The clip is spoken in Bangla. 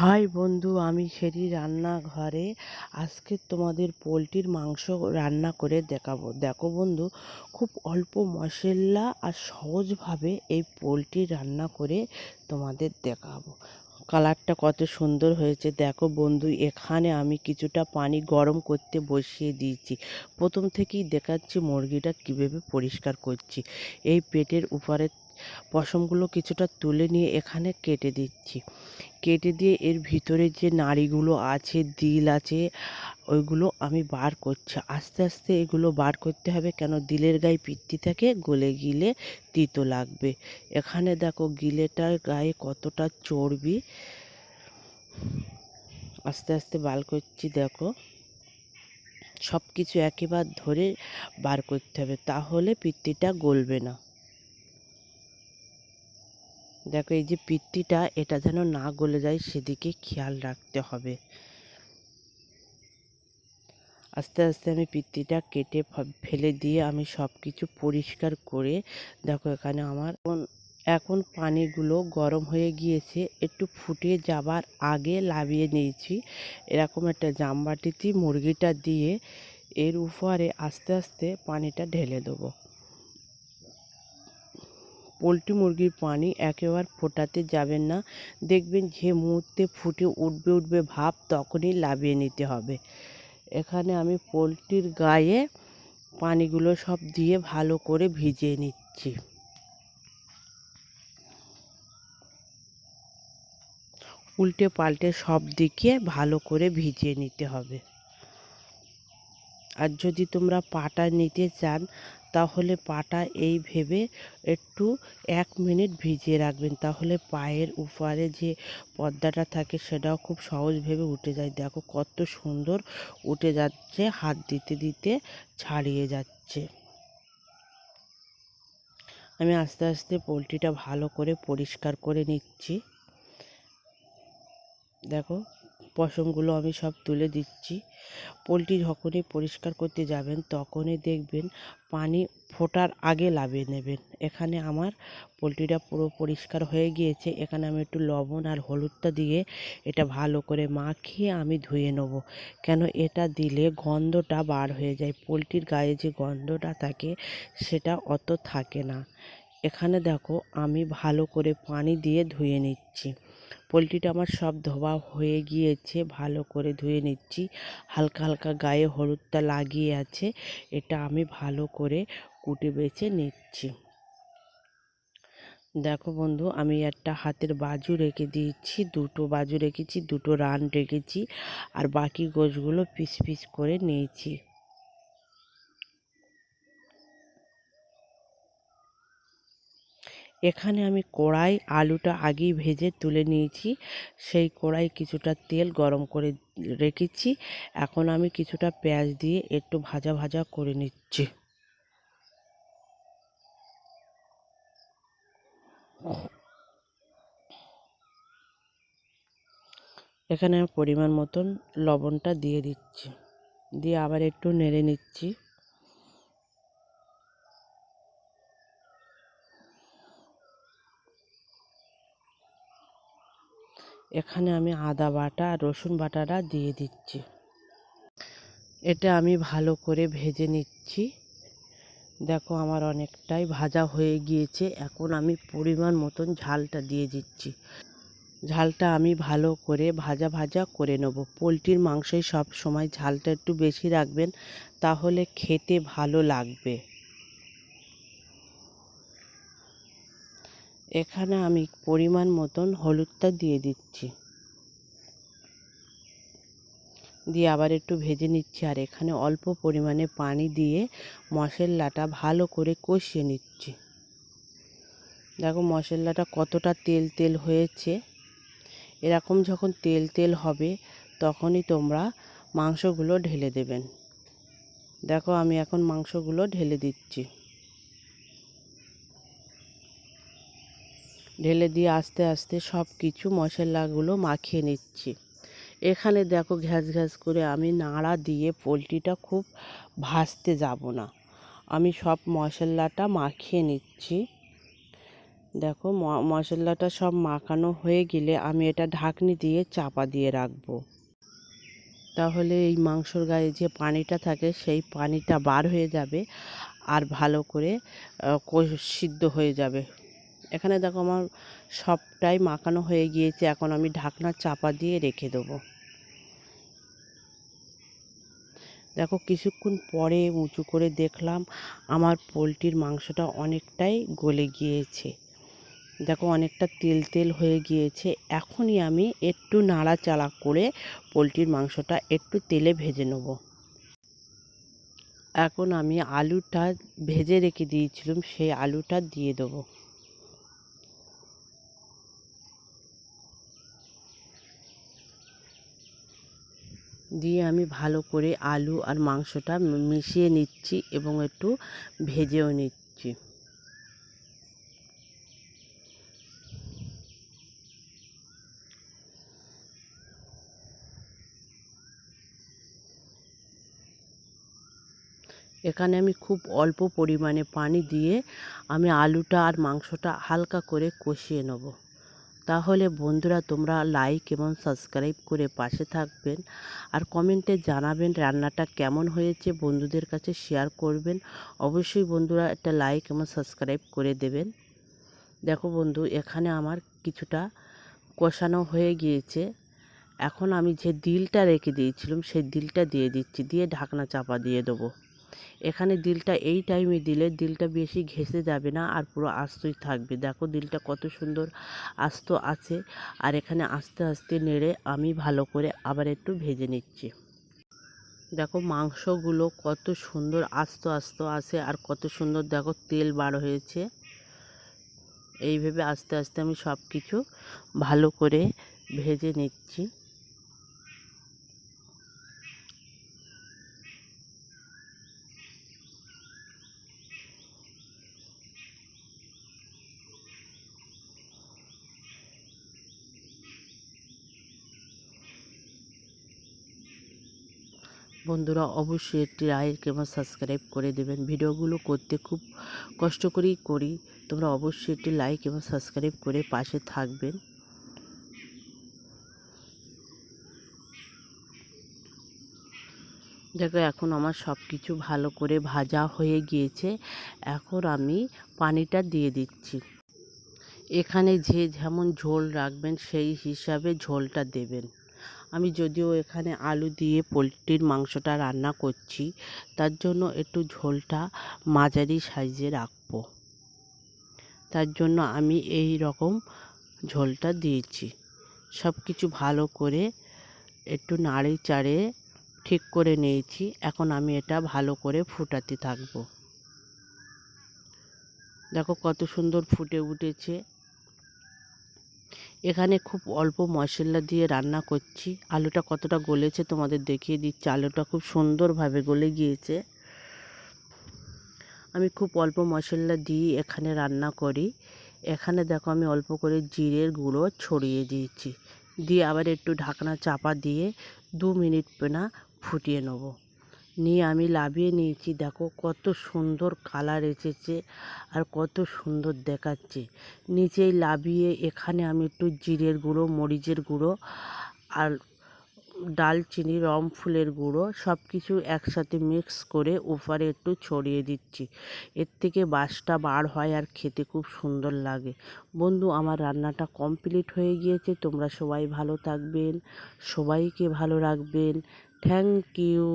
হাই বন্ধু, আমি সেরি রান্নাঘরে। আজকে তোমাদের পোলট্রির মাংস রান্না করে দেখাবো। দেখো বন্ধু, খুব অল্প মশলা আর সহজভাবে এই পোলট্রি রান্না করে তোমাদের দেখাবো। কালারটা কত সুন্দর হয়েছে। দেখো বন্ধু, এখানে আমি কিছুটা পানি গরম করতে বসিয়ে দিয়েছি। প্রথম থেকেই দেখাচ্ছি মুরগিটা কীভাবে পরিষ্কার করছি। এই পেটের উপরে পশমগুলো কিছুটা তুলে নিয়ে এখানে কেটে দিচ্ছি। কেটে দিয়ে এর ভিতরে যে নাড়িগুলো আছে, দিল আছে, ওইগুলো আমি বার করছি। আস্তে আস্তে এগুলো বার করতে হবে কেন? দিলের গায়ে পিত্তি থাকে, গলে গিলে তিতো লাগবে। এখানে দেখো গিলেটার গায়ে কতটা চর্বি। আস্তে আস্তে বার করছি, দেখো। সব কিছু একেবারে ধরে বার করতে হবে, তাহলে পিত্তিটা গলবে না। দেখো, এই যে পিত্তিটা, এটা যেন না গলে যায়, সেদিকে খেয়াল রাখতে হবে। আস্তে আস্তে আমি পিত্তিটা কেটে ফেলে দিয়ে আমি সব কিছু পরিষ্কার করে, দেখো এখানে আমার এখন পানিগুলো গরম হয়ে গিয়েছে, একটু ফুটে যাবার আগে লাভিয়ে নিয়েছি। এরকম একটা জামবাটিতে মুরগিটা দিয়ে, এর উপরে আস্তে আস্তে পানিটা ঢেলে দেবো। পোলট্রি মুরগির পানি একেবারে ফোটাতে যাবেন না। দেখবেন যে মুহূর্তে ফুটে উঠবে উঠবে ভাব তখনই লাভিয়ে নিতে হবে। এখানে আমি পোলট্রির গায়ে পানিগুলো সব দিয়ে ভালো করে ভিজিয়ে নিচ্ছি। উল্টে পাল্টে সব দিকে ভালো করে ভিজিয়ে নিতে হবে। আর যদি তোমরা পাটা নিতে চান তাহলে পাটা এই ভেবে একটু এক মিনিট ভিজিয়ে রাখবেন। তাহলে পায়ের উপরে যে পর্দাটা থাকে সেটাও খুব সহজ ভেবে উঠে যায়। দেখো কত সুন্দর উঠে যাচ্ছে, হাত দিতে দিতে ছাড়িয়ে যাচ্ছে। আমি আস্তে আস্তে পোলট্রিটা ভালো করে পরিষ্কার করে নিচ্ছি। দেখো, পশমগুলো আমি সব তুলে দিচ্ছি। পোলট্রি যখনই পরিষ্কার করতে যাবেন, তখনই দেখবেন পানি ফোটার আগে লাভিয়ে নেবেন। এখানে আমার পোলট্রিটা পুরো পরিষ্কার হয়ে গিয়েছে। এখানে আমি একটু লবণ আর হলুদটা দিয়ে এটা ভালো করে মাখিয়ে আমি ধুয়ে নেব। কেন এটা দিলে গন্ধটা বার হয়ে যায়। পোলট্রির গায়ে যে গন্ধটা থাকে, সেটা অত থাকে না। এখানে দেখো, আমি ভালো করে পানি দিয়ে ধুয়ে নিচ্ছি। পোলট্রিটা আমার সব ধোয়া হয়ে গিয়েছে, ভালো করে ধুয়ে নিচ্ছি। হালকা হালকা গায়ে হলুদটা লাগিয়ে আছে, এটা আমি ভালো করে কুটে বেছে নিচ্ছি। দেখো বন্ধু, আমি একটা হাতের বাজু রেখে দিয়েছি, দুটো বাজু রেখেছি, দুটো রান রেখেছি, আর বাকি গোছগুলো পিস পিস করে নিয়েছি। এখানে আমি কড়াই আলুটা আগেই ভেজে তুলে নিয়েছি। সেই কড়াই কিছুটা তেল গরম করে রেখেছি। এখন আমি কিছুটা পেঁয়াজ দিয়ে একটু ভাজা ভাজা করে নিচ্ছি। এখানে আমি পরিমাণ মতন লবণটা দিয়ে দিচ্ছি। দিয়ে আবার একটু নেড়ে নিচ্ছি। এখানে আমি আদা বাটা আর রসুন বাটাটা দিয়ে দিচ্ছি। এটা আমি ভালো করে ভেজে নিচ্ছি। দেখো আমার অনেকটাই ভাজা হয়ে গিয়েছে। এখন আমি পরিমাণ মতন ঝালটা দিয়ে দিচ্ছি। ঝালটা আমি ভালো করে ভাজা ভাজা করে নেব। পোলট্রির মাংসই সব সময় ঝালটা একটু বেশি রাখবেন, তাহলে খেতে ভালো লাগবে। এখানে আমি পরিমাণ মতন হলুদটা দিয়ে দিচ্ছি। দিয়ে আবার একটু ভেজে নিচ্ছি আর এখানে অল্প পরিমাণে পানি দিয়ে মশলাটা ভালো করে কষিয়ে নিচ্ছি। দেখো মশলাটা কতটা তেল তেল হয়েছে। এরকম যখন তেল তেল হবে তখনই তোমরা মাংসগুলো ঢেলে দেবেন। দেখো আমি এখন মাংসগুলো ঢেলে দিচ্ছি। ঢেলে দিয়ে আস্তে আস্তে সব কিছু মশলাগুলো মাখিয়ে নিচ্ছি। এখানে দেখো ঘ্যাস ঘ্যাস করে আমি নাড়া দিয়ে পোলট্রিটা খুব ভাজতে যাব না। আমি সব মশলাটা মাখিয়ে নিচ্ছি। দেখো মশলাটা সব মাখানো হয়ে গেলে আমি এটা ঢাকনি দিয়ে চাপা দিয়ে রাখব। তাহলে এই মাংসর গায়ে যে পানিটা থাকে সেই পানিটা বার হয়ে যাবে আর ভালো করে সিদ্ধ হয়ে যাবে। এখানে দেখো আমার সবটাই মাখানো হয়ে গিয়েছে, এখন আমি ঢাকনা চাপা দিয়ে রেখে দেবো। দেখো কিছুক্ষণ পরে উঁচু করে দেখলাম আমার পোলট্রির মাংসটা অনেকটাই গলে গিয়েছে। দেখো অনেকটা তেল তেল হয়ে গিয়েছে, এখনই আমি একটু নাড়াচাড়া করে পোলট্রির মাংসটা একটু তেলে ভেজে নেব। এখন আমি আলুটা ভেজে রেখে দিয়েছিলাম, সেই আলুটা দিয়ে দেবো। দিয়ে আমি ভালো করে আলু আর মাংসটা মিশিয়ে নিচ্ছি এবং একটু ভেজেও নিচ্ছি। এখানে আমি খুব অল্প পরিমাণে পানি দিয়ে আমি আলুটা আর মাংসটা হালকা করে কষিয়ে নেব। তাহলে বন্ধুরা তোমরা লাইক এবং সাবস্ক্রাইব করে পাশে থাকবেন। আর কমেন্টে জানাবেন রান্নাটা কেমন হয়েছে বন্ধুদের কাছে শেয়ার করবেন। অবশ্যই বন্ধুরা একটা লাইক এবং সাবস্ক্রাইব করে দেবেন। দেখো বন্ধু, এখানে আমার কিছুটা কষানো হয়ে গিয়েছে। এখন আমি যে দিলটা রেখে দিয়েছিলাম, সেই দিলটা দিয়ে দিচ্ছি, দিয়ে ঢাকনা চাপা দিয়ে দেবো। এখানে দিলটা এই টাইমে দিলে দিলটা বেশি ঘেঁষে যাবে না আর পুরো আস্তই থাকবে। দেখো দিলটা কত সুন্দর আস্ত আছে। আর এখানে আস্তে আস্তে নেড়ে আমি ভালো করে আবার একটু ভেজে নিচ্ছি। দেখো মাংসগুলো কত সুন্দর আস্ত আস্ত আছে আর কত সুন্দর দেখো তেল বার হয়েছে। এইভাবে আস্তে আস্তে আমি সব কিছু ভালো করে ভেজে নিচ্ছি। বন্ধুরা অবশ্যই একটি লাইক এবং সাবস্ক্রাইব করে দেবেন। ভিডিওগুলো করতে খুব কষ্ট করেই করি। তোমরা অবশ্যই একটি লাইক এবং সাবস্ক্রাইব করে পাশে থাকবেন। দেখো, এখন আমার সব কিছু ভালো করে ভাজা হয়ে গিয়েছে। এখন আমি পানিটা দিয়ে দিচ্ছি। এখানে যে যেমন ঝোল রাখবেন, সেই হিসাবে ঝোলটা দেবেন। আমি যদিও এখানে আলু দিয়ে পোলট্রির মাংসটা রান্না করছি, তার জন্য একটু ঝোলটা মাঝারি সাইজে রাখব। তার জন্য আমি এই রকম ঝোলটা দিয়েছি। সব কিছু ভালো করে একটু নাড়ে চাড়ে ঠিক করে নিয়েছি, এখন আমি এটা ভালো করে ফুটাতে থাকব। দেখো কত সুন্দর ফুটে উঠেছে। এখানে খুব অল্প মশলা দিয়ে রান্না করছি। আলুটা কতটা গলেছে তোমাদের দেখিয়ে দিচ্ছি। আলুটা খুব সুন্দরভাবে গলে গিয়েছে। আমি খুব অল্প মশলা দিয়ে এখানে রান্না করি। এখানে দেখো আমি অল্প করে জিরের গুঁড়ো ছড়িয়ে দিয়েছি। দিয়ে আবার একটু ঢাকনা চাপা দিয়ে দু মিনিট না ফুটিয়ে নেব। নিয়ে আমি লাভিয়ে নিয়েছি। দেখো কত সুন্দর কালার এসেছে আর কত সুন্দর দেখাচ্ছে। নিচেই লাভিয়ে এখানে আমি একটু জিরের গুঁড়ো, মরিচের গুঁড়ো আর ডালচিনি রমফুলের গুঁড়ো সব কিছু একসাথে মিক্স করে উপরে একটু ছড়িয়ে দিচ্ছি। এর থেকে বাসটা বার হয় আর খেতে খুব সুন্দর লাগে। বন্ধু, আমার রান্নাটা কমপ্লিট হয়ে গিয়েছে। তোমরা সবাই ভালো থাকবেন, সবাইকে ভালো রাখবেন। Thank you